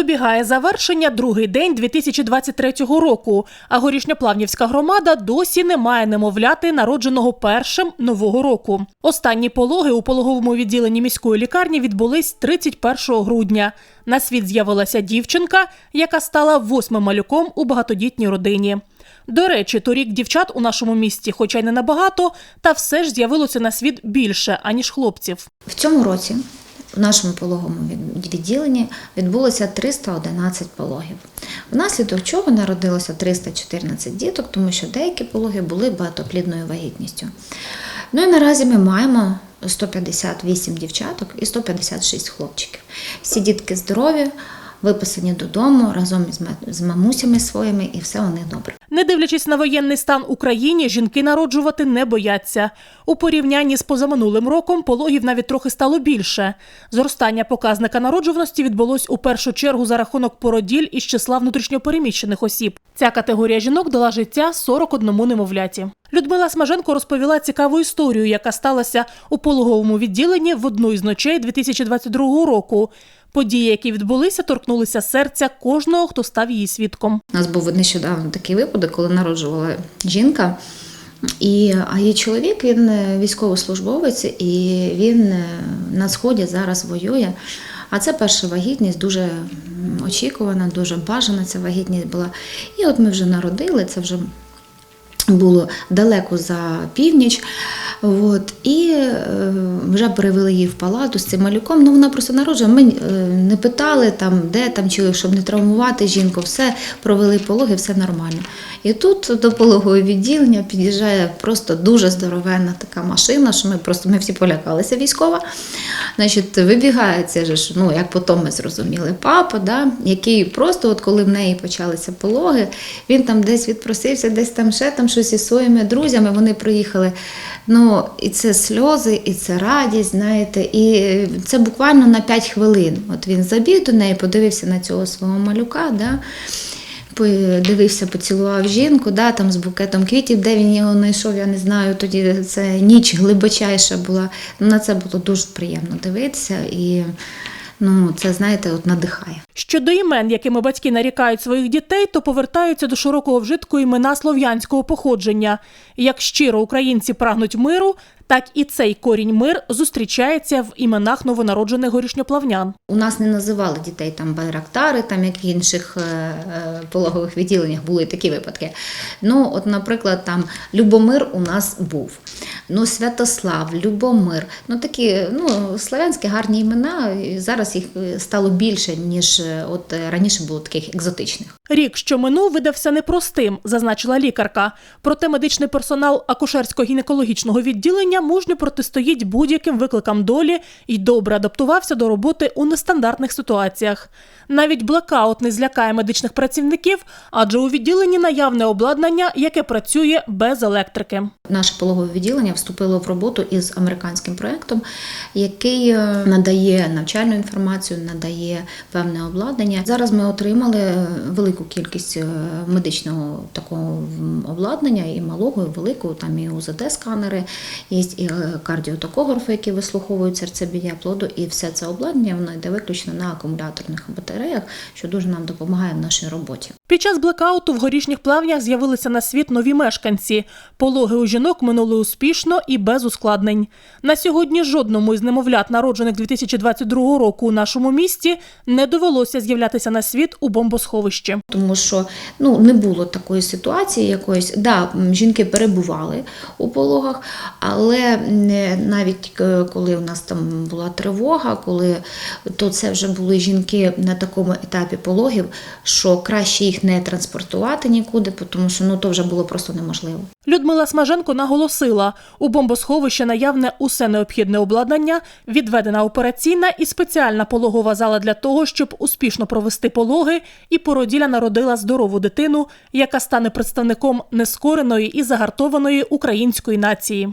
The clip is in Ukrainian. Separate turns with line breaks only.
Добігає завершення другий день 2023 року, а горішньоплавнівська громада досі не має немовляти, народженого першим нового року. Останні пологи у пологовому відділенні міської лікарні відбулись 31 грудня. На світ з'явилася дівчинка, яка стала восьмим малюком у багатодітній родині. До речі, торік дівчат у нашому місті, хоча й не набагато, та все ж з'явилося на світ більше, аніж хлопців.
В цьому році в нашому пологовому від- відділенні відбулося 311 пологів. Внаслідок чого народилося 314 діток, тому що деякі пологи були багатоплідною вагітністю. Ну і наразі ми маємо 158 дівчаток і 156 хлопчиків. Всі дітки здорові, виписані додому разом із з мамусями своїми, і все у них добре.
Не дивлячись на воєнний стан Україні, жінки народжувати не бояться. У порівнянні з позаминулим роком пологів навіть трохи стало більше. Зростання показника народжуваності відбулось у першу чергу за рахунок породіль із числа внутрішньопереміщених осіб. Ця категорія жінок дала життя 41 немовляті. Людмила Смаженко розповіла цікаву історію, яка сталася у пологовому відділенні в одну із ночей 2022 року. Події, які відбулися, торкнулися серця кожного, хто став її свідком.
У нас був нещодавно такий випадок, коли народжувала жінка. І, а її чоловік він е, військовослужбовець, і він е, на сході зараз воює. А це перша вагітність, дуже очікувана, дуже бажана ця вагітність була. І от ми вже народили, це вже було далеко за північ. От, і е, вже перевели її в палату з цим малюком. Ну, вона просто народжує. Ми е, не питали, там, де там, чи, щоб не травмувати жінку, все провели пологи, все нормально. І тут до пологового відділення під'їжджає просто дуже здоровенна така машина, що ми просто ми всі полякалися військова. Значить, вибігає це ж, ну як потім ми зрозуміли, папа, да, який просто, от коли в неї почалися пологи, він там десь відпросився, десь там ще там щось із своїми друзями. Вони приїхали. Ну, і це сльози, і це радість, знаєте, і це буквально на 5 хвилин. От він забіг до неї, подивився на цього свого малюка. Да, Дивився, поцілував жінку, да, там з букетом квітів, де він його знайшов, я не знаю. Тоді це ніч глибочайша була. Ну, на це було дуже приємно дивитися, і ну, це, знаєте, от надихає.
Щодо імен, якими батьки нарікають своїх дітей, то повертаються до широкого вжитку імена слов'янського походження. Як щиро українці прагнуть миру, так і цей корінь мир зустрічається в іменах новонароджених горішньоплавнян.
У нас не називали дітей там байрактари, там як в інших е, е, пологових відділеннях були такі випадки. Ну, от, наприклад, там Любомир у нас був. Ну, Святослав, Любомир. Ну такі ну, славянські гарні імена. Зараз їх е, стало більше, ніж от раніше було таких екзотичних.
Рік, що минув, видався непростим, зазначила лікарка. Проте медичний персонал акушерсько-гінекологічного відділення мужньо протистоїть будь-яким викликам долі і добре адаптувався до роботи у нестандартних ситуаціях. Навіть блекаут не злякає медичних працівників, адже у відділенні наявне обладнання, яке працює без електрики.
Наше пологове відділення вступило в роботу із американським проєктом, який е, надає навчальну інформацію, надає певне обладнання. Зараз ми отримали е, велику кількість е, медичного такого обладнання, і малого, і великого, там і УЗД-сканери, є і е, кардіотокографи, які вислуховують серцебіття плоду, і все це обладнання воно йде виключно на акумуляторних батареях, що дуже нам допомагає в нашій роботі.
Під час блекауту в горішніх плавнях з'явилися на світ нові мешканці. Пологи у жінок минули успішно і без ускладнень. На сьогодні жодному із немовлят, народжених 2022 року у нашому місті, не довелося з'являтися на світ у бомбосховищі.
Тому що ну не було такої ситуації якоїсь. Да, жінки перебували у пологах, але навіть е, коли у нас там була тривога, коли то це вже були жінки на такому етапі пологів, що краще їх не транспортувати нікуди, тому що ну то вже було просто неможливо.
Людмила Смаженко наголосила, у бомбосховищі наявне усе необхідне обладнання, відведена операційна і спеціальна пологова зала для того, щоб успішно провести пологи, і породіля народила здорову дитину, яка стане представником нескореної і загартованої української нації.